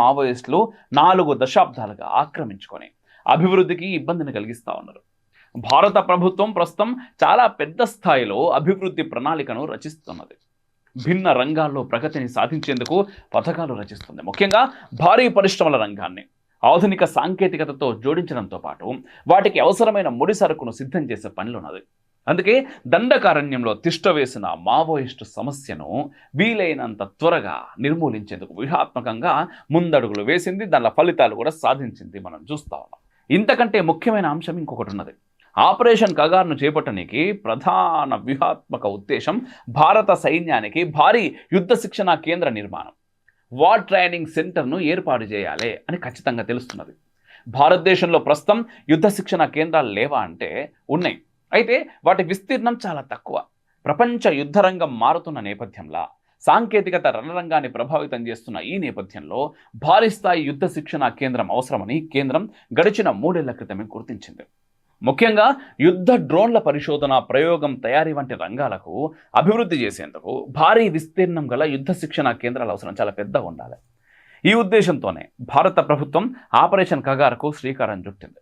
మావోయిస్టులు నాలుగు దశాబ్దాలుగా ఆక్రమించుకొని అభివృద్ధికి ఇబ్బందిని కలిగిస్తూ ఉన్నారు. భారత ప్రభుత్వం ప్రస్తుతం చాలా పెద్ద స్థాయిలో అభివృద్ధి ప్రణాళికను రచిస్తున్నది. భిన్న రంగాల్లో ప్రగతిని సాధించేందుకు పథకాలు రచిస్తుంది. ముఖ్యంగా భారీ పరిశ్రమల రంగాన్ని ఆధునిక సాంకేతికతతో జోడించడంతో పాటు వాటికి అవసరమైన ముడి సరుకును సిద్ధం చేసే పనిలోన్నది అందుకే దండకారణ్యంలో తిష్టవేసిన మావోయిస్టు సమస్యను వీలైనంత త్వరగా నిర్మూలించేందుకు వ్యూహాత్మకంగా ముందడుగులు వేసింది దాని ఫలితాలు కూడా సాధించింది మనం చూస్తా ఉన్నాం. ఇంతకంటే ముఖ్యమైన అంశం ఇంకొకటి ఉన్నది. ఆపరేషన్ కగార్ను చేపట్టడానికి ప్రధాన వ్యూహాత్మక ఉద్దేశం భారత సైన్యానికి భారీ యుద్ధ శిక్షణ కేంద్ర నిర్మాణం. వార్ ట్రైనింగ్ సెంటర్ను ఏర్పాటు చేయాలి అని ఖచ్చితంగా తెలుస్తున్నది. భారతదేశంలో ప్రస్తుతం యుద్ధ శిక్షణ కేంద్రాలు లేవా అంటే ఉన్నాయి. అయితే వాటి విస్తీర్ణం చాలా తక్కువ. ప్రపంచ యుద్ధరంగం మారుతున్న నేపథ్యంలో సాంకేతికత రణరంగాన్ని ప్రభావితం చేస్తున్న ఈ నేపథ్యంలో భారీ స్థాయి యుద్ధ శిక్షణ కేంద్రం అవసరమని కేంద్రం గడిచిన మూడేళ్ళ క్రితమే గుర్తించింది. ముఖ్యంగా యుద్ధ డ్రోన్ల పరిశోధన ప్రయోగం తయారీ వంటి రంగాలకు అభివృద్ధి చేసేందుకు భారీ విస్తీర్ణం గల యుద్ధ శిక్షణ కేంద్రాల అవసరం చాలా పెద్దగా ఉండాలి. ఈ ఉద్దేశంతోనే భారత ప్రభుత్వం ఆపరేషన్ కగార్కు శ్రీకారం చుట్టింది.